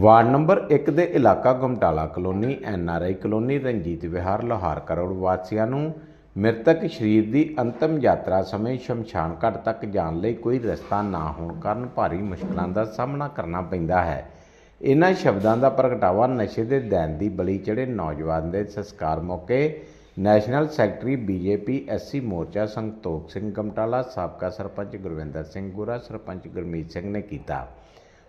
Ward number 1 ਦੇ ਇਲਾਕਾ Gumtala colony, N R I colony, Ranjit Vihar, Lohar Karor ਵਾਸੀਆਂ ਨੂੰ ਮ੍ਰਿਤਕ ਸ਼ਰੀਰ ਦੀ ਅੰਤਮ ਯਾਤਰਾ ਸਮੇਂ ਸ਼ਮਸ਼ਾਨ ਘਾਟ ਤੱਕ ਜਾਣ ਲਈ ਕੋਈ ਰਸਤਾ ਨਾ ਹੋਣ ਕਾਰਨ ਭਾਰੀ ਮੁਸ਼ਕਲਾਂ ਦਾ ਸਾਹਮਣਾ ਕਰਨਾ ਪੈਂਦਾ ਹੈ। ਇਹਨਾਂ ਸ਼ਬਦਾਂ ਦਾ ਪ੍ਰਗਟਾਵਾ ਨਸ਼ੇ ਦੇ ਦੈਨ ਦੀ ਬਲੀ ਚੜੇ ਨੌਜਵਾਨ ਦੇ ਸੰਸਕਾਰ ਮੌਕੇ ਨੈਸ਼ਨਲ ਸੈਕਟਰੀ ਬੀਜੇਪੀ ਐਸਸੀ ਮੋਰਚਾ ਸੰਤੋਖ ਸਿੰਘ ਗਮਟਾਲਾ, ਸਾਬਕਾ ਸਰਪੰਚ ਗੁਰਵਿੰਦਰ ਸਿੰਘ ਗੁਰਾ, ਸਰਪੰਚ ਗੁਰਮੀਤ ਸਿੰਘ ਨੇ ਕੀਤਾ।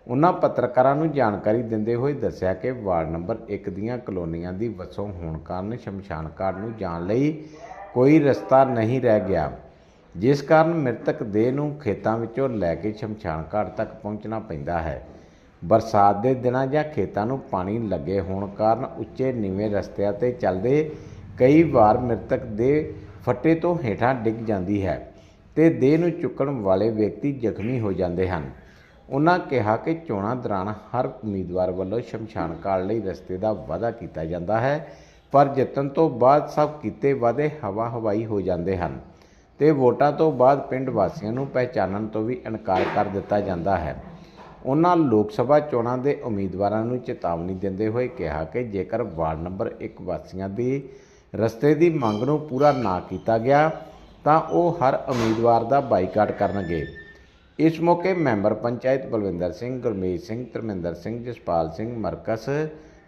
ਉਨ੍ਹਾਂ ਪੱਤਰਕਾਰਾਂ ਨੂੰ ਜਾਣਕਾਰੀ ਦਿੰਦੇ ਹੋਏ ਦੱਸਿਆ ਕਿ ਵਾਰਡ ਨੰਬਰ 1 ਦੀਆਂ ਕਲੋਨੀਆਂ ਦੀ ਵਸੋਂ ਹੋਣ ਕਾਰਨ ਸ਼ਮਸ਼ਾਨ ਘਾਟ ਨੂੰ ਜਾਣ ਲਈ ਕੋਈ ਰਸਤਾ ਨਹੀਂ ਰਹਿ ਗਿਆ, ਜਿਸ ਕਾਰਨ ਮ੍ਰਿਤਕ ਦੇਹ ਨੂੰ ਖੇਤਾਂ ਵਿੱਚੋਂ ਲੈ ਕੇ ਸ਼ਮਸ਼ਾਨ ਘਾਟ ਤੱਕ ਪਹੁੰਚਣਾ ਪੈਂਦਾ ਹੈ। ਬਰਸਾਤ ਦੇ ਦਿਨਾਂ ਜਾਂ ਖੇਤਾਂ ਨੂੰ ਪਾਣੀ ਲੱਗੇ ਹੋਣ ਕਾਰਨ ਉੱਚੇ ਨੀਵੇਂ ਰਸਤਿਆਂ ਤੇ ਚੱਲਦੇ ਕਈ ਵਾਰ ਮ੍ਰਿਤਕ ਦੇ ਫੱਟੇ ਤੋਂ ਹੇਠਾਂ ਡਿੱਗ ਜਾਂਦੀ ਹੈ ਤੇ ਦੇਹ ਨੂੰ ਚੁੱਕਣ ਵਾਲੇ ਵਿਅਕਤੀ ਜ਼ਖਮੀ ਹੋ ਜਾਂਦੇ ਹਨ। ਉਹਨਾਂ ਕਿਹਾ ਕਿ ਚੋਣਾਂ ਦੌਰਾਨ ਹਰ ਉਮੀਦਵਾਰ ਵੱਲੋਂ ਸ਼ਮਸ਼ਾਨ ਕਾਲ ਲਈ ਰਸਤੇ ਦਾ ਵਾਅਦਾ ਕੀਤਾ ਜਾਂਦਾ ਹੈ, ਪਰ ਜਿੱਤਣ ਤੋਂ ਬਾਅਦ ਸਭ ਕੀਤੇ ਵਾਅਦੇ ਹਵਾ ਹਵਾਈ ਹੋ ਜਾਂਦੇ ਹਨ ਤੇ ਵੋਟਾਂ ਤੋਂ ਬਾਅਦ ਪਿੰਡ ਵਾਸੀਆਂ ਨੂੰ ਪਹਿਚਾਨਣ ਤੋਂ ਵੀ ਇਨਕਾਰ ਕਰ ਦਿੱਤਾ ਜਾਂਦਾ ਹੈ। ਉਹਨਾਂ ਲੋਕ ਸਭਾ ਚੋਣਾਂ ਦੇ ਉਮੀਦਵਾਰਾਂ ਨੂੰ ਚੇਤਾਵਨੀ ਦਿੰਦੇ ਹੋਏ ਕਿਹਾ ਕਿ ਜੇਕਰ ਵਾਰਡ ਨੰਬਰ 1 ਵਾਸੀਆਂ ਦੀ ਰਸਤੇ ਦੀ ਮੰਗ ਨੂੰ ਪੂਰਾ ਨਾ ਕੀਤਾ ਗਿਆ, ਤਾਂ ਉਹ ਹਰ ਉਮੀਦਵਾਰ ਦਾ ਬਾਈਕਾਟ ਕਰਨਗੇ। ਇਸ ਮੌਕੇ ਮੈਂਬਰ ਪੰਚਾਇਤ ਬਲਵਿੰਦਰ ਸਿੰਘ, ਗੁਰਮੀਤ ਸਿੰਘ, ਧਰਮਿੰਦਰ ਸਿੰਘ, ਜਸਪਾਲ ਸਿੰਘ, ਮਰਕਸ,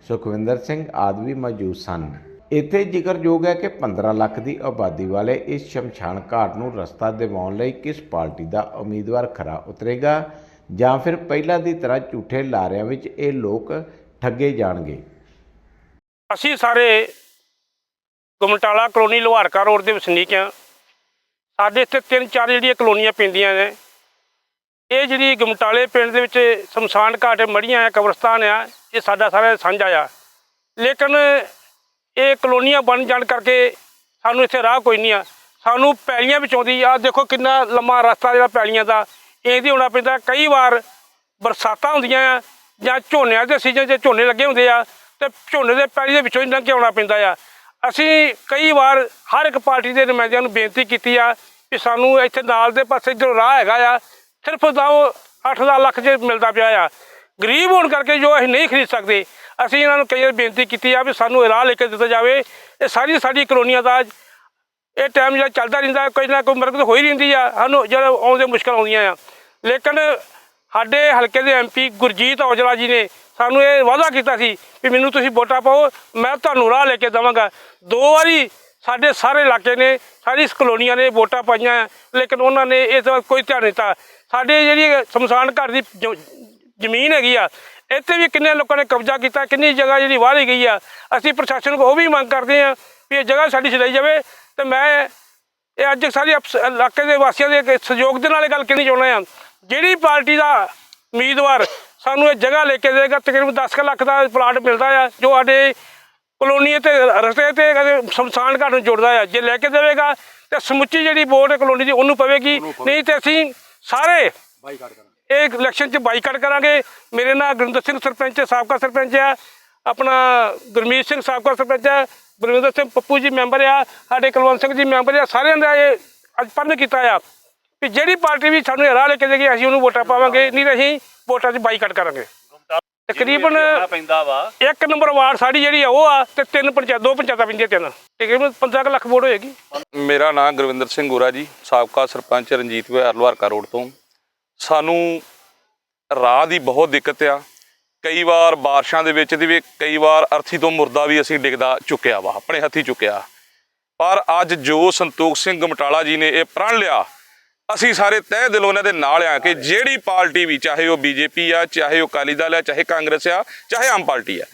ਸੁਖਵਿੰਦਰ ਸਿੰਘ ਆਦਿ ਵੀ ਮੌਜੂਦ ਸਨ। ਇੱਥੇ ਜ਼ਿਕਰਯੋਗ ਹੈ ਕਿ 15 ਲੱਖ ਦੀ ਆਬਾਦੀ ਵਾਲੇ ਇਸ ਸ਼ਮਸ਼ਾਨ ਘਾਟ ਨੂੰ ਰਸਤਾ ਦਿਵਾਉਣ ਲਈ ਕਿਸ ਪਾਰਟੀ ਦਾ ਉਮੀਦਵਾਰ ਖਰਾ ਉਤਰੇਗਾ ਜਾਂ ਫਿਰ ਪਹਿਲਾਂ ਦੀ ਤਰ੍ਹਾਂ ਝੂਠੇ ਲਾਰਿਆਂ ਵਿੱਚ ਇਹ ਲੋਕ ਠੱਗੇ ਜਾਣਗੇ? ਅਸੀਂ ਸਾਰੇ ਗੁਮਟਾਲਾ ਕਲੋਨੀ ਲੋਹਾਰਕਾ ਰੋਡ ਦੇ ਵਸਨੀਕ ਹਾਂ। ਸਾਡੇ ਇੱਥੇ ਤਿੰਨ ਚਾਰ ਜਿਹੜੀਆਂ ਕਲੋਨੀਆਂ ਪੈਂਦੀਆਂ ਨੇ ਇਹ ਜਿਹੜੀ ਗਮਟਾਲੇ ਪਿੰਡ ਦੇ ਵਿੱਚ ਸ਼ਮਸ਼ਾਨ ਘਾਟ ਮੜੀਆਂ ਆ, ਕਬਰਸਤਾਨ ਆ, ਇਹ ਸਾਡਾ ਸਾਰਾ ਸਾਂਝਾ ਆ। ਲੇਕਿਨ ਇਹ ਕਲੋਨੀਆਂ ਬਣ ਜਾਣ ਕਰਕੇ ਸਾਨੂੰ ਇੱਥੇ ਰਾਹ ਕੋਈ ਨਹੀਂ ਆ। ਸਾਨੂੰ ਪੈਲੀਆਂ ਵਿੱਚ ਆਉਂਦੀ ਆ ਦੇਖੋ ਕਿੰਨਾ ਲੰਮਾ ਰਸਤਾ ਜਿਹੜਾ ਪੈਲੀਆਂ ਦਾ ਇਹਦੀ ਹੋਣਾ ਪੈਂਦਾ। ਕਈ ਵਾਰ ਬਰਸਾਤਾਂ ਹੁੰਦੀਆਂ ਆ, ਜਾਂ ਝੋਨਿਆਂ ਦੇ ਸੀਜ਼ਨ 'ਚ ਝੋਨੇ ਲੱਗੇ ਹੁੰਦੇ ਆ, ਤੇ ਝੋਨੇ ਦੇ ਪੈਲੀ ਦੇ ਵਿੱਚੋਂ ਹੀ ਲੰਘ ਕੇ ਆਉਣਾ ਪੈਂਦਾ ਆ। ਅਸੀਂ ਕਈ ਵਾਰ ਹਰ ਇੱਕ ਪਾਰਟੀ ਦੇ ਨੁਮਾਇੰਦਿਆਂ ਨੂੰ ਬੇਨਤੀ ਕੀਤੀ ਆ ਕਿ ਸਾਨੂੰ ਇੱਥੇ ਨਾਲ ਦੇ ਪਾਸੇ ਇੱਧਰੋਂ ਰਾਹ ਹੈਗਾ ਆ ਸਿਰਫ ਦਾ 8-10 ਲੱਖ 'ਚ ਮਿਲਦਾ ਪਿਆ ਆ। ਗਰੀਬ ਹੋਣ ਕਰਕੇ ਜੋ ਅਸੀਂ ਨਹੀਂ ਖਰੀਦ ਸਕਦੇ, ਅਸੀਂ ਇਹਨਾਂ ਨੂੰ ਕਈ ਵਾਰ ਬੇਨਤੀ ਕੀਤੀ ਆ ਵੀ ਸਾਨੂੰ ਰਾਹ ਲੈ ਕੇ ਦਿੱਤਾ ਜਾਵੇ। ਇਹ ਸਾਰੀ ਸਾਡੀ ਕਲੋਨੀਆਂ ਦਾ ਇਹ ਟਾਈਮ ਜਿਹੜਾ ਚੱਲਦਾ ਰਹਿੰਦਾ, ਕੋਈ ਨਾ ਕੋਈ ਮਰਕਜ਼ ਹੋਈ ਰਹਿੰਦੀ ਆ। ਸਾਨੂੰ ਜਿਹੜਾ ਆਉਂਦੇ ਮੁਸ਼ਕਲ ਆਉਂਦੀਆਂ ਆ। ਲੇਕਿਨ ਸਾਡੇ ਹਲਕੇ ਦੇ ਐਮਪੀ ਗੁਰਜੀਤ ਔਜਲਾ ਜੀ ਨੇ ਸਾਨੂੰ ਇਹ ਵਾਅਦਾ ਕੀਤਾ ਸੀ ਵੀ ਮੈਨੂੰ ਤੁਸੀਂ ਵੋਟਾਂ ਪਾਓ, ਮੈਂ ਤੁਹਾਨੂੰ ਰਾਹ ਲੈ ਕੇ ਦੇਵਾਂਗਾ। ਦੋ ਵਾਰੀ ਸਾਡੇ ਸਾਰੇ ਇਲਾਕੇ ਨੇ ਸਾਰੀ ਕਲੋਨੀਆਂ ਨੇ ਵੋਟਾਂ ਪਾਈਆਂ, ਲੇਕਿਨ ਉਹਨਾਂ ਨੇ ਇਸ ਵੱਲ ਕੋਈ ਧਿਆਨ ਨਹੀਂ ਦਿੱਤਾ। ਸਾਡੇ ਜਿਹੜੀ ਸ਼ਮਸ਼ਾਨ ਘਰ ਦੀ ਜ- ਜ਼ਮੀਨ ਹੈਗੀ ਆ, ਇੱਥੇ ਵੀ ਕਿੰਨੇ ਲੋਕਾਂ ਨੇ ਕਬਜ਼ਾ ਕੀਤਾ, ਕਿੰਨੀ ਜਗ੍ਹਾ ਜਿਹੜੀ ਵਾਹੀ ਗਈ ਆ। ਅਸੀਂ ਪ੍ਰਸ਼ਾਸਨ ਕੋਲ ਉਹ ਵੀ ਮੰਗ ਕਰਦੇ ਆ ਵੀ ਇਹ ਜਗ੍ਹਾ ਸਾਡੀ ਛਡਾਈ ਜਾਵੇ ਤੇ ਮੈਂ ਇਹ ਅੱਜ ਸਾਰੀ ਅਫਸ- ਇਲਾਕੇ ਦੇ ਵਾਸੀਆਂ ਦੇ ਸਹਿਯੋਗ ਦੇ ਨਾਲ ਇਹ ਗੱਲ ਕਹਿਣੀ ਚਾਹੁੰਦਾ ਆ ਜਿਹੜੀ ਪਾਰਟੀ ਦਾ ਉਮੀਦਵਾਰ ਸਾਨੂੰ ਇਹ ਜਗ੍ਹਾ ਲੈ ਕੇ ਦੇਗਾ ਤਕਰੀਬਨ 10 ਕੁ ਲੱਖ ਦਾ ਪਲਾਟ ਮਿਲਦਾ ਆ, ਜੋ ਸਾਡੇ ਕਲੋਨੀ ਤੇ ਰਸਤੇ ਤੇ ਕਦੇ ਸ਼ਮਸ਼ਾਨ ਘਾਟ ਨੂੰ ਜੋੜਦਾ ਆ। ਜੇ ਲੈ ਕੇ ਦੇਵੇਗਾ ਤੇ ਸਮੁੱਚੀ ਜਿਹੜੀ ਵੋਟ ਕਲੋਨੀ ਦੀ ਉਹਨੂੰ ਪਵੇਗੀ। ਨਹੀਂ ਤੇ ਅਸੀਂ ਸਾਰੇ ਇਹ ਇਲੈਕਸ਼ਨ 'ਚ ਬਾਈਕਾਟ ਕਰਾਂਗੇ। ਮੇਰੇ ਨਾਲ ਗੁਰਿੰਦਰ ਸਿੰਘ ਸਰਪੰਚ ਸਾਬਕਾ ਸਰਪੰਚ ਆ ਆਪਣਾ ਗੁਰਮੀਤ ਸਿੰਘ ਸਾਬਕਾ ਸਰਪੰਚ ਆ ਗੁਰਵਿੰਦਰ ਸਿੰਘ ਪੱਪੂ ਜੀ ਮੈਂਬਰ ਆ। ਸਾਡੇ ਕੁਲਵੰਤ ਸਿੰਘ ਜੀ ਮੈਂਬਰ ਆ। ਸਾਰਿਆਂ ਦਾ ਇਹ ਅੱਜ ਪਰਨ ਕੀਤਾ ਆ। ਵੀ ਜਿਹੜੀ ਪਾਰਟੀ ਵੀ ਸਾਨੂੰ ਇਹ ਰਾਹ ਲੈ ਕੇ ਦੇਗੀ ਅਸੀਂ ਉਹਨੂੰ ਵੋਟਾਂ ਪਾਵਾਂਗੇ। ਨਹੀਂ ਤਾਂ ਅਸੀਂ ਵੋਟਾਂ 'ਚ ਬਾਈਕਾਟ ਕਰਾਂਗੇ। ਤਕਰੀਬਨ ਪੈਂਦਾ ਵਾ। ਇੱਕ ਨੰਬਰ ਵਾਰਡ ਸਾਡੀ ਜਿਹੜੀ ਆ ਉਹ ਆ ਤੇ ਤਿੰਨ ਪੰਚਾਇਤ ਦੋ ਪੰਚਾਇਤਾਂ ਪੈਂਦੀਆਂ ਤਿੰਨ। ਤਕਰੀਬਨ 15 ਕੁ ਲੱਖ ਵੋਟ ਹੋਏਗੀ। ਮੇਰਾ ਨਾਮ ਗੁਰਵਿੰਦਰ ਸਿੰਘ ਗੋਰਾ ਜੀ ਸਾਬਕਾ ਸਰਪੰਚ ਰਣਜੀਤ ਵਿਹਾਰ ਲਵਾਰਕਾ ਰੋਡ ਤੋਂ। ਸਾਨੂੰ ਰਾਹ ਦੀ ਬਹੁਤ ਦਿੱਕਤ ਆ। ਕਈ ਵਾਰ ਬਾਰਿਸ਼ਾਂ ਦੇ ਵਿੱਚ ਦੀ ਵੀ ਕਈ ਵਾਰ ਅਰਥੀ ਤੋਂ ਮੁਰਦਾ ਵੀ ਅਸੀਂ ਡਿੱਗਦਾ ਚੁੱਕਿਆ ਵਾ ਆਪਣੇ ਹੱਥੀ ਚੁੱਕਿਆ। ਪਰ ਅੱਜ ਜੋ ਸੰਤੋਖ ਸਿੰਘ ਗਮਟਾਲਾ ਜੀ ਨੇ ਇਹ ਪ੍ਰਣ ਲਿਆ ਅਸੀਂ ਸਾਰੇ ਤਹਿ ਦਿਲੋਂ ਇਹਨਾਂ ਦੇ ਨਾਲ ਆ ਕਿ ਜਿਹੜੀ ਪਾਰਟੀ ਵੀ ਚਾਹੇ ਉਹ ਬੀਜੇਪੀ ਆ ਚਾਹੇ ਉਹ ਅਕਾਲੀ ਦਲ ਆ ਚਾਹੇ ਕਾਂਗਰਸ ਆ ਚਾਹੇ ਆਮ ਪਾਰਟੀ ਆ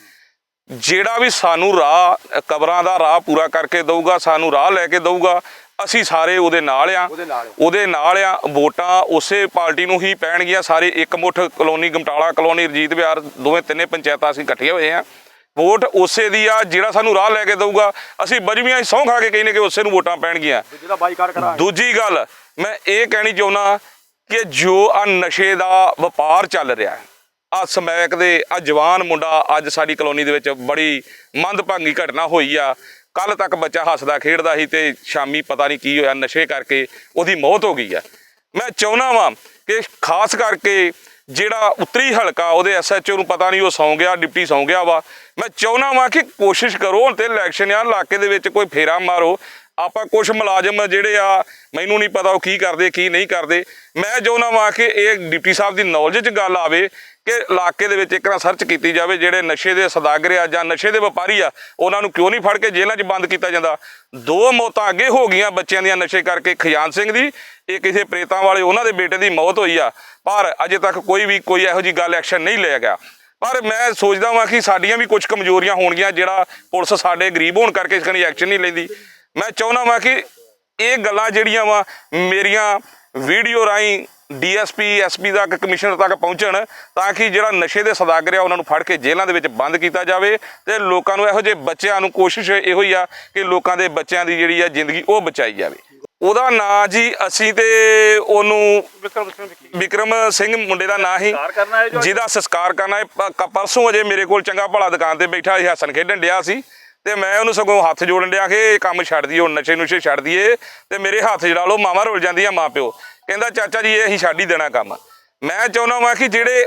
ਜਿਹੜਾ ਵੀ ਸਾਨੂੰ ਰਾਹ ਕਬਰਾਂ ਦਾ ਰਾਹ ਪੂਰਾ ਕਰਕੇ ਦਊਗਾ ਸਾਨੂੰ ਰਾਹ ਲੈ ਕੇ ਦਊਗਾ ਅਸੀਂ ਸਾਰੇ ਉਹਦੇ ਨਾਲ ਆ। ਉਹਦੇ ਨਾਲ ਆ। ਵੋਟਾਂ ਉਸੇ ਪਾਰਟੀ ਨੂੰ ਹੀ ਪੈਣਗੀਆਂ ਸਾਰੇ ਇੱਕ ਮੁੱਠ ਕਲੋਨੀ ਗਮਟਾਲਾ ਕਲੋਨੀ ਰਜੀਤ ਵਿਹਾਰ ਦੋਵੇਂ ਤਿੰਨੇ ਪੰਚਾਇਤਾਂ ਅਸੀਂ ਇਕੱਠੇ ਹੋਏ ਆ। ਵੋਟ ਉਸੇ ਦੀ ਆ ਜਿਹੜਾ ਸਾਨੂੰ ਰਾਹ ਲੈ ਕੇ ਦਊਗਾ ਅਸੀਂ ਬਜਵੀਆਂ ਸਹੁੰ ਖਾ ਕੇ ਕਹਿੰਦੇ ਕਿ ਉਸੇ ਨੂੰ ਵੋਟਾਂ ਪੈਣਗੀਆਂ। ਦੂਜੀ ਗੱਲ ਮੈਂ ਇਹ ਕਹਿਣੀ ਚਾਹੁੰਦਾ ਕਿ ਜੋ ਆ ਨਸ਼ੇ ਦਾ ਵਪਾਰ ਚੱਲ ਰਿਹਾ ਹੈ, ਆ ਸਮੈਕ ਦੇ, ਆ ਜਵਾਨ ਮੁੰਡਾ ਅੱਜ ਸਾਡੀ ਕਲੋਨੀ ਦੇ ਵਿੱਚ ਬੜੀ ਮੰਦਭਾਗੀ ਘਟਨਾ ਹੋਈ ਆ। ਕੱਲ ਤੱਕ ਬੱਚਾ ਹੱਸਦਾ, ਖੇਡਦਾ ਸੀ ਤੇ ਸ਼ਾਮੀ ਪਤਾ ਨਹੀਂ ਕੀ ਹੋਇਆ, ਨਸ਼ੇ ਕਰਕੇ ਉਹਦੀ ਮੌਤ ਹੋ ਗਈ ਆ। ਮੈਂ ਚਾਹੁੰਦਾ ਵਾਂ ਕਿ ਖਾਸ ਕਰਕੇ ਜਿਹੜਾ ਉੱਤਰੀ ਹਲਕਾ, ਉਹਦੇ ਐਸਐਚਓ ਨੂੰ ਪਤਾ ਨਹੀਂ ਉਹ ਸੌਂ ਗਿਆ, ਡਿਪਟੀ ਸੌਂ ਗਿਆ ਵਾ। ਮੈਂ ਚਾਹੁੰਦਾ ਵਾਂ ਕਿ ਕੋਸ਼ਿਸ਼ ਕਰੋ ਹੁਣ ਤੇ ਇਲੈਕਸ਼ਨ ਆ, ਇਲਾਕੇ ਦੇ ਵਿੱਚ ਕੋਈ ਫੇਰਾ ਮਾਰੋ। ਆਪਾਂ ਕੁਝ ਮੁਲਾਜ਼ਮ ਜਿਹੜੇ ਆ, ਮੈਨੂੰ ਨਹੀਂ ਪਤਾ ਉਹ ਕੀ ਕਰਦੇ, ਕੀ ਨਹੀਂ ਕਰਦੇ। ਮੈਂ ਚਾਹੁੰਦਾ ਵਾਂ ਕਿ ਇਹ ਡਿਪਟੀ ਸਾਹਿਬ ਦੀ ਨੌਲੇਜ 'ਚ ਗੱਲ ਆਵੇ ਕਿ ਇਲਾਕੇ ਦੇ ਵਿੱਚ ਇੱਕ ਵਾਰ ਸਰਚ ਕੀਤੀ ਜਾਵੇ, ਜਿਹੜੇ ਨਸ਼ੇ ਦੇ ਸਦਾਗਰ ਆ ਜਾਂ ਨਸ਼ੇ ਦੇ ਵਪਾਰੀ ਆ, ਉਹਨਾਂ ਨੂੰ ਕਿਉਂ ਨਹੀਂ ਫੜ ਕੇ ਜੇਲ੍ਹਾਂ 'ਚ ਬੰਦ ਕੀਤਾ ਜਾਂਦਾ? ਦੋ ਮੌਤਾਂ ਅੱਗੇ ਹੋ ਗਈਆਂ ਬੱਚਿਆਂ ਦੀਆਂ ਨਸ਼ੇ ਕਰਕੇ, ਖਜਾਨ ਸਿੰਘ ਦੀ ਇਹ ਕਿਸੇ ਪ੍ਰੇਤਾਂ ਵਾਲੇ, ਉਹਨਾਂ ਦੇ ਬੇਟੇ ਦੀ ਮੌਤ ਹੋਈ ਆ। ਪਰ ਅਜੇ ਤੱਕ ਕੋਈ ਵੀ, ਕੋਈ ਇਹੋ ਜੀ ਗੱਲ ਐਕਸ਼ਨ ਨਹੀਂ ਲਿਆ ਗਿਆ। ਪਰ ਮੈਂ ਸੋਚਦਾ ਵਾਂ ਕਿ ਸਾਡੀਆਂ ਵੀ ਕੁਝ ਕਮਜ਼ੋਰੀਆਂ ਹੋਣਗੀਆਂ, ਜਿਹੜਾ ਪੁਲਿਸ ਸਾਡੇ ਗਰੀਬ ਹੋਣ ਕਰਕੇ ਇਸ ਕਣੀ ਐਕਸ਼ਨ ਨਹੀਂ ਲੈਂਦੀ। ਮੈਂ ਚਾਹੁੰਦਾ ਵਾਂ ਕਿ ਇਹ ਗੱਲਾਂ ਜਿਹੜੀਆਂ ਵਾ ਮੇਰੀਆਂ ਵੀਡੀਓ ਰਾਹੀਂ ਡੀਐਸਪੀ ਐਸਪੀ ਤੱਕ ਕਮਿਸ਼ਨਰ ਤੱਕ ਪਹੁੰਚਣ ਤਾਂ ਕਿ ਜਿਹੜਾ ਨਸ਼ੇ ਦੇ ਸਦਾਗਰ ਆ ਉਹਨਾਂ ਨੂੰ ਫੜ ਕੇ ਜੇਲ੍ਹਾਂ ਦੇ ਵਿੱਚ ਬੰਦ ਕੀਤਾ ਜਾਵੇ ਤੇ ਲੋਕਾਂ ਨੂੰ ਇਹੋ ਜਿਹੇ ਬੱਚਿਆਂ ਨੂੰ ਕੋਸ਼ਿਸ਼ ਇਹੋ ਹੀ ਆ ਕਿ ਲੋਕਾਂ ਦੇ ਬੱਚਿਆਂ ਦੀ ਜਿਹੜੀ ਆ ਜ਼ਿੰਦਗੀ ਉਹ ਬਚਾਈ ਜਾਵੇ। ਉਹਦਾ ਨਾਂ ਜੀ ਅਸੀਂ ਤੇ ਉਹਨੂੰ ਵਿਕਰਮ ਸਿੰਘ ਮੁੰਡੇ ਦਾ ਨਾਂ ਹੀ ਜਿਹਦਾ ਸੰਸਕਾਰ ਕਰਨਾ ਹੈ। ਪਰਸੋਂ ਅਜੇ ਮੇਰੇ ਕੋਲ ਚੰਗਾ ਭਲਾ ਦੁਕਾਨ ਤੇ ਬੈਠਾ ਸੀ ਹੱਸਣ ਖੇਡਣ ਡਿਆ ਸੀ। ਤੇ ਮੈਂ ਉਹਨੂੰ ਸਗੋਂ ਹੱਥ ਜੋੜਨ ਡਿਆ ਕਿ ਇਹ ਕੰਮ ਛੱਡ ਦਈਏ, ਹੁਣ ਨਸ਼ੇ ਨੁਸ਼ੇ ਛੱਡ ਦਈਏ ਤੇ ਮੇਰੇ ਹੱਥ ਜੜਾ ਲਓ, ਮਾਵਾਂ ਰੁੱਲ ਜਾਂਦੀਆਂ ਮਾਂ ਪਿਓ ਕਹਿੰਦਾ, ਚਾਚਾ ਜੀ, ਇਹ ਅਸੀਂ ਛੱਡ ਹੀ ਦੇਣਾ ਕੰਮ। ਮੈਂ ਚਾਹੁੰਦਾ ਵਾਂ ਕਿ ਜਿਹੜੇ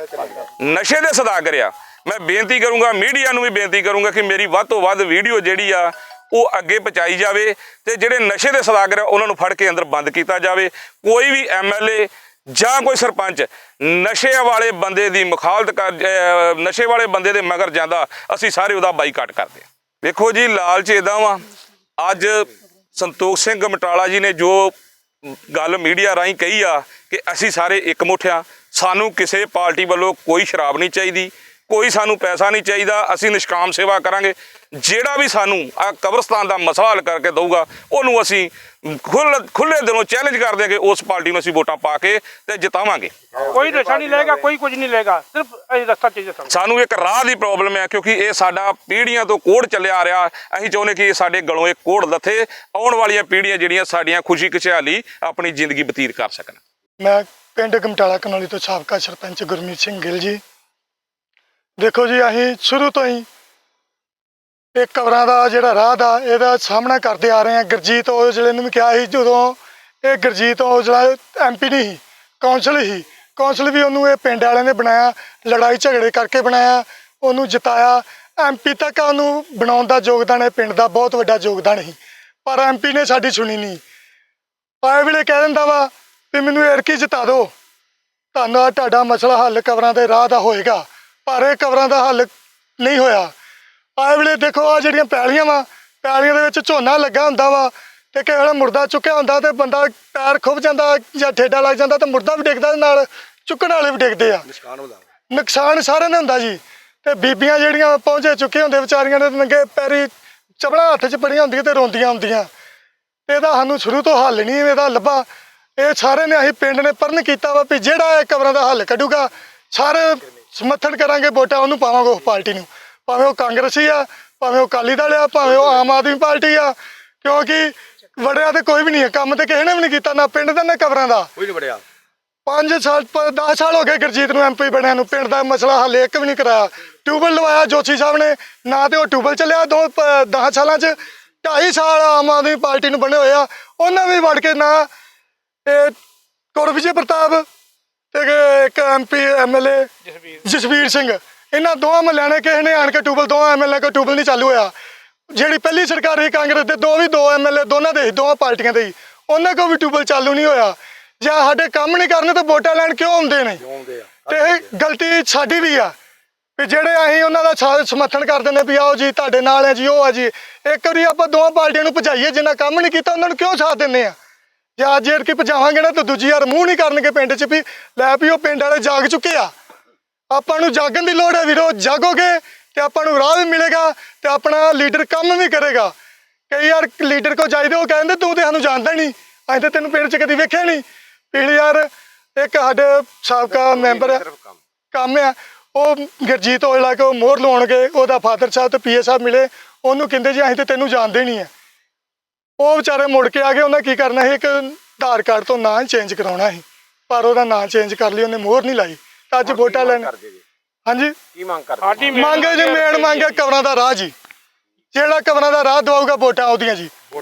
ਨਸ਼ੇ ਦੇ ਸਦਾਗਰ ਆ, ਮੈਂ ਬੇਨਤੀ ਕਰੂੰਗਾ, ਮੀਡੀਆ ਨੂੰ ਵੀ ਬੇਨਤੀ ਕਰੂੰਗਾ ਕਿ ਮੇਰੀ ਵੱਧ ਤੋਂ ਵੱਧ ਵੀਡੀਓ ਜਿਹੜੀ ਆ, ਉਹ ਅੱਗੇ ਪਹੁੰਚਾਈ ਜਾਵੇ ਤੇ ਜਿਹੜੇ ਨਸ਼ੇ ਦੇ ਸਦਾਗਰ ਆ, ਉਹਨਾਂ ਨੂੰ ਫੜ ਕੇ ਅੰਦਰ ਬੰਦ ਕੀਤਾ ਜਾਵੇ। ਕੋਈ ਵੀ ਐਮਐਲਏ ਜਾਂ ਕੋਈ ਸਰਪੰਚ ਨਸ਼ੇ ਵਾਲੇ ਬੰਦੇ ਦੀ ਮੁਖਾਲਤ ਕਰ ਨਸ਼ੇ ਵਾਲੇ ਬੰਦੇ ਦੇ ਮਗਰ ਜਾਂਦਾ, ਅਸੀਂ ਸਾਰੇ ਉਹਦਾ ਬਾਈਕਾਟ ਕਰਦੇ ਹਾਂ। ਵੇਖੋ ਜੀ, ਲਾਲਚ ਇਦਾਂ ਵਾ। ਅੱਜ ਸੰਤੋਖ ਸਿੰਘ ਮਟਾਲਾ ਜੀ ਨੇ ਜੋ ਗੱਲ ਮੀਡੀਆ ਰਾਹੀਂ ਕਹੀ ਆ ਕਿ ਅਸੀਂ ਸਾਰੇ ਇੱਕ ਮੁੱਠ ਆ, ਸਾਨੂੰ ਕਿਸੇ ਪਾਰਟੀ ਵੱਲੋਂ ਕੋਈ ਸ਼ਰਾਬ ਨਹੀਂ ਚਾਹੀਦੀ। ਕੋਈ ਸਾਨੂੰ ਪੈਸਾ ਨਹੀਂ ਚਾਹੀਦਾ ਅਸੀਂ ਨਿਸ਼ਕਾਮ ਸੇਵਾ ਕਰਾਂਗੇ। ਜਿਹੜਾ ਵੀ ਸਾਨੂੰ ਆ ਕਬਰਸਤਾਨ ਦਾ ਮਸਲਾ ਹੱਲ ਕਰਕੇ ਦਊਗਾ ਉਹਨੂੰ ਅਸੀਂ ਖੁੱਲ ਖੁੱਲੇ ਦਿਲੋਂ ਚੈਲੰਜ ਕਰਦੇ ਹਾਂ ਕਿ ਉਸ ਪਾਰਟੀ ਨੂੰ ਅਸੀਂ ਵੋਟਾਂ ਪਾ ਕੇ ਤੇ ਜਿਤਾਵਾਂਗੇ। ਕੋਈ ਨਸ਼ਾ ਨਹੀਂ ਲਏਗਾ ਕੋਈ ਕੁਝ ਨਹੀਂ ਲਏਗਾ ਸਿਰਫ ਇਹ ਰਸਤਾ ਚਾਹੀਦਾ ਸਾਨੂੰ ਸਾਨੂੰ ਇੱਕ ਰਾਹ ਦੀ ਪ੍ਰੋਬਲਮ ਹੈ ਕਿਉਂਕਿ ਇਹ ਸਾਡਾ ਪੀੜ੍ਹੀਆਂ ਤੋਂ ਕੋੜ ਚੱਲਿਆ ਆ ਰਿਹਾ। ਅਸੀਂ ਚਾਹੁੰਦੇ ਕਿ ਇਹ ਸਾਡੇ ਗਲੋਂ ਇਹ ਕੋੜ ਲੱਥੇ ਆਉਣ ਵਾਲੀਆਂ ਪੀੜ੍ਹੀਆਂ ਜਿਹੜੀਆਂ ਸਾਡੀਆਂ ਖੁਸ਼ੀ ਖੁਸ਼ਹਾਲੀ ਆਪਣੀ ਜ਼ਿੰਦਗੀ ਬਤੀਤ ਕਰ ਸਕਣ। ਮੈਂ ਪਿੰਡ ਗਮਟਾਲਾ ਕਨੌਲੀ ਤੋਂ ਸਾਬਕਾ ਸਰਪੰਚ ਗੁਰਮੀਤ ਸਿੰਘ ਗਿੱਲ ਜੀ। ਦੇਖੋ ਜੀ, ਅਸੀਂ ਸ਼ੁਰੂ ਤੋਂ ਹੀ ਇਹ ਕਬਰਾਂ ਦਾ ਜਿਹੜਾ ਰਾਹ ਦਾ ਇਹਦਾ ਸਾਹਮਣਾ ਕਰਦੇ ਆ ਰਹੇ ਹਾਂ। ਗੁਰਜੀਤ ਔਜਲੇ ਨੂੰ ਵੀ ਕਿਹਾ ਸੀ, ਜਦੋਂ ਇਹ ਗੁਰਜੀਤ ਔਜਲਾ ਐਮਪੀ ਨਹੀਂ ਸੀ, ਕੌਂਸਲ ਹੀ ਕੌਂਸਲ ਵੀ ਉਹਨੂੰ ਇਹ ਪਿੰਡ ਵਾਲਿਆਂ ਨੇ ਬਣਾਇਆ, ਲੜਾਈ ਝਗੜੇ ਕਰਕੇ ਬਣਾਇਆ, ਉਹਨੂੰ ਜਿਤਾਇਆ। ਐਮਪੀ ਤੱਕ ਉਹਨੂੰ ਬਣਾਉਣ ਦਾ ਯੋਗਦਾਨ ਇਹ ਪਿੰਡ ਦਾ ਬਹੁਤ ਵੱਡਾ ਯੋਗਦਾਨ ਸੀ। ਪਰ ਐਮਪੀ ਨੇ ਸਾਡੀ ਸੁਣੀ ਨਹੀਂ। ਆਏ ਵੇਲੇ ਕਹਿ ਦਿੰਦਾ ਵਾ ਵੀ ਮੈਨੂੰ ਏਰਕੀ ਜਿਤਾ ਦਿਓ। ਤੁਹਾਨੂੰ ਤੁਹਾਡਾ ਮਸਲਾ ਹੱਲ ਕਬਰਾਂ ਦੇ ਰਾਹ ਦਾ ਹੋਏਗਾ। ਪਰ ਇਹ ਕਬਰਾਂ ਦਾ ਹੱਲ ਨਹੀਂ ਹੋਇਆ। ਆਏ ਵੇਲੇ ਦੇਖੋ ਆ ਜਿਹੜੀਆਂ ਪੈਲੀਆਂ ਵਾ ਪੈਲੀਆਂ ਦੇ ਵਿੱਚ ਝੋਨਾ ਲੱਗਾ ਹੁੰਦਾ ਵਾ ਤੇ ਕਿਸੇ ਵੇਲੇ ਮੁਰਦਾ ਚੁੱਕਿਆ ਹੁੰਦਾ ਤੇ ਬੰਦਾ ਪੈਰ ਖੁੱਭ ਜਾਂਦਾ ਜਾਂ ਠੇਡਾ ਲੱਗ ਜਾਂਦਾ ਤੇ ਮੁਰਦਾ ਵੀ ਡਿੱਗਦਾ ਨਾਲ ਚੁੱਕਣ ਵਾਲੇ ਵੀ ਡਿੱਗਦੇ ਆ। ਨੁਕਸਾਨ ਸਾਰਿਆਂ ਦਾ ਹੁੰਦਾ ਜੀ। ਤੇ ਬੀਬੀਆਂ ਜਿਹੜੀਆਂ ਪਹੁੰਚੇ ਚੁੱਕੇ ਹੁੰਦੇ ਵਿਚਾਰੀਆਂ ਦੇ ਨੰਗੇ ਪੈਰੀ ਚਪੜਾ ਹੱਥ 'ਚ ਪੜੀਆਂ ਹੁੰਦੀਆਂ ਤੇ ਰੋਂਦੀਆਂ ਹੁੰਦੀਆਂ। ਤੇ ਇਹਦਾ ਸਾਨੂੰ ਸ਼ੁਰੂ ਤੋਂ ਹੱਲ ਨਹੀਂ ਇਹਦਾ ਲੱਭਾ। ਇਹ ਸਾਰੇ ਨੇ ਅਸੀਂ ਪਿੰਡ ਨੇ ਪਰਨ ਕੀਤਾ ਵਾ ਵੀ ਜਿਹੜਾ ਇਹ ਕਬਰਾਂ ਦਾ ਹੱਲ ਕੱਢੂਗਾ ਸਾਰੇ ਸਮਰਥਨ ਕਰਾਂਗੇ ਵੋਟਾਂ ਉਹਨੂੰ ਪਾਵਾਂਗੇ ਉਸ ਪਾਰਟੀ ਨੂੰ। ਭਾਵੇਂ ਉਹ ਕਾਂਗਰਸੀ ਆ ਭਾਵੇਂ ਉਹ ਅਕਾਲੀ ਦਲ ਆ ਭਾਵੇਂ ਉਹ ਆਮ ਆਦਮੀ ਪਾਰਟੀ ਆ। ਕਿਉਂਕਿ ਵੜਿਆ ਤੇ ਕੋਈ ਵੀ ਨਹੀਂ ਹੈ ਕੰਮ ਤੇ ਕਿਸੇ ਨੇ ਵੀ ਨਹੀਂ ਕੀਤਾ ਨਾ ਪਿੰਡ ਦਾ ਨਾ ਕਬਰਾਂ ਦਾ। ਕੋਈ ਨਹੀਂ ਵੜਿਆ। 5 ਸਾਲ 10 ਸਾਲ ਹੋ ਗਏ ਗੁਰਜੀਤ ਨੂੰ ਐਮਪੀ ਬਣਿਆ ਨੂੰ ਪਿੰਡ ਦਾ ਮਸਲਾ ਹੱਲ ਇੱਕ ਵੀ ਨਹੀਂ ਕਰਾਇਆ। ਟਿਊਬਲ ਲਵਾਇਆ ਜੋਸ਼ੀ ਸਾਹਿਬ ਨੇ ਨਾ ਤੇ ਉਹ ਟਿਊਬਲ ਚੱਲਿਆ ਦੋ 10 ਸਾਲਾਂ ਚ 2.5 ਸਾਲ ਆਮ ਆਦਮੀ ਪਾਰਟੀ ਨੂੰ ਬਣੇ ਹੋਏ ਆ। ਉਹਨਾਂ ਵੀ ਵੜ ਕੇ ਨਾ ਇਹ ਗੁਰਵਿਜੇ ਪ੍ਰਤਾਪ ਤੇ ਇੱਕ ਐਮਪੀ ਐਮਐਲਏ ਜਸਵੀਰ ਜਸਵੀਰ ਸਿੰਘ। ਇਹਨਾਂ ਦੋਵਾਂ ਮਹੱਲਿਆਂ ਨੇ ਕਿਸੇ ਨੇ ਆਣ ਕੇ ਟਿਊਬਲ ਦੋਵਾਂ ਐਮਐਲਏ ਕੋ ਟਿਊਬਲ ਨਹੀਂ ਚਾਲੂ ਹੋਇਆ। ਜਿਹੜੀ ਪਹਿਲੀ ਸਰਕਾਰ ਸੀ ਕਾਂਗਰਸ ਦੇ ਦੋ ਵੀ ਦੋ ਐਮਐਲਏ ਦੋਨਾਂ ਦੇ ਦੋਵਾਂ ਪਾਰਟੀਆਂ ਦੇ ਹੀ ਉਹਨਾਂ ਕੋ ਵੀ ਟਿਊਬਲ ਚਾਲੂ ਨਹੀਂ ਹੋਇਆ। ਜੇ ਸਾਡੇ ਕੰਮ ਨਹੀਂ ਕਰਨੇ ਤਾਂ ਵੋਟਾਂ ਲੈਣ ਕਿਉਂ ਆਉਂਦੇ ਨੇ? ਤੇ ਇਹ ਗਲਤੀ ਸਾਡੀ ਵੀ ਆ। ਵੀ ਜਿਹੜੇ ਅਸੀਂ ਉਹਨਾਂ ਦਾ ਸਾ- ਸਮਰਥਨ ਕਰਦੇ ਨੇ ਵੀ ਆਓ ਜੀ ਤੁਹਾਡੇ ਨਾਲ ਹੈ ਜੀ ਉਹ ਆ ਜੀ। ਇੱਕ ਵਾਰੀ ਆਪਾਂ ਦੋਵਾਂ ਪਾਰਟੀਆਂ ਨੂੰ ਭਜਾਈਏ ਜਿੰਨਾ ਕੰਮ ਨਹੀਂ ਕੀਤਾ ਉਹਨਾਂ ਨੂੰ ਕਿਉਂ ਸਾਥ ਦਿੰਦੇ ਆ? ਜਾਂ ਅੱਜ ਇਹ ਕਿ ਭਜਾਵਾਂਗੇ ਨਾ ਤਾਂ ਦੂਜੀ ਯਾਰ ਮੂੰਹ ਨਹੀਂ ਕਰਨਗੇ ਪਿੰਡ 'ਚ ਵੀ। ਲੈ ਵੀ ਉਹ ਪਿੰਡ ਵਾਲੇ ਜਾਗ ਚੁੱਕੇ ਆ। ਆਪਾਂ ਨੂੰ ਜਾਗਣ ਦੀ ਲੋੜ ਹੈ ਵੀਰੋ ਜਾਗੋਗੇ ਤੇ ਆਪਾਂ ਨੂੰ ਰਾਹ ਵੀ ਮਿਲੇਗਾ ਤੇ ਆਪਣਾ ਲੀਡਰ ਕੰਮ ਵੀ ਕਰੇਗਾ। ਕਈ ਯਾਰ ਲੀਡਰ ਕੋ ਜਾਈਦੇ ਉਹ ਕਹਿੰਦੇ ਤੂੰ ਤੇ ਸਾਨੂੰ ਜਾਣਦਾ ਨਹੀਂ। ਅਸੀਂ ਤਾਂ ਤੈਨੂੰ ਪਿੰਡ 'ਚ ਕਦੀ ਵੇਖਿਆ ਨਹੀਂ। ਪਿਛਲੀ ਯਾਰ ਇੱਕ ਸਾਡੇ ਸਾਬਕਾ ਮੈਂਬਰ ਆ, ਕੰਮ ਆ ਉਹ ਗੁਰਜੀਤ ਔਜਲਾ ਕੋ ਮੋਹਰ ਲਾਉਣਗੇ ਉਹਦਾ ਫਾਦਰ ਸਾਹਿਬ ਤੇ ਪੀਏ ਸਾਹਿਬ ਮਿਲੇ। ਉਹਨੂੰ ਕਹਿੰਦੇ ਜੀ ਅਸੀਂ ਤੇ ਤੈਨੂੰ ਜਾਣਦੇ ਨਹੀਂ ਆ। ਉਹ ਵਿਚਾਰੇ ਮੁੜ ਕੇ ਆ ਗਏ ਉਹਨਾਂ ਕੀ ਕਰਨਾ ਸੀ? ਇੱਕ ਆਧਾਰ ਕਾਰਡ ਤੋਂ ਨਾਂ ਚੇਂਜ ਕਰਾਉਣਾ ਸੀ। ਪਰ ਉਹਦਾ ਨਾਂ ਚੇਂਜ ਕਰ ਲਈ ਉਹਨੇ ਮੋਹਰ ਨਹੀਂ ਲਾਈ। ਤਾਂ ਅੱਜ ਵੋਟਾਂ ਲੈਣ ਹਾਂਜੀ? ਕੀ ਮੰਗ ਕਰਦੇ ਮੰਗੇ ਜੀ ਮੇਨ ਮੰਗੇ ਕਬਰਾਂ ਦਾ ਰਾਹ ਜੀ। ਜਿਹੜਾ ਕਬਰਾਂ ਦਾ ਰਾਹ ਦਵਾਊਗਾ ਵੋਟਾਂ ਉਹਦੀਆਂ ਜੀ।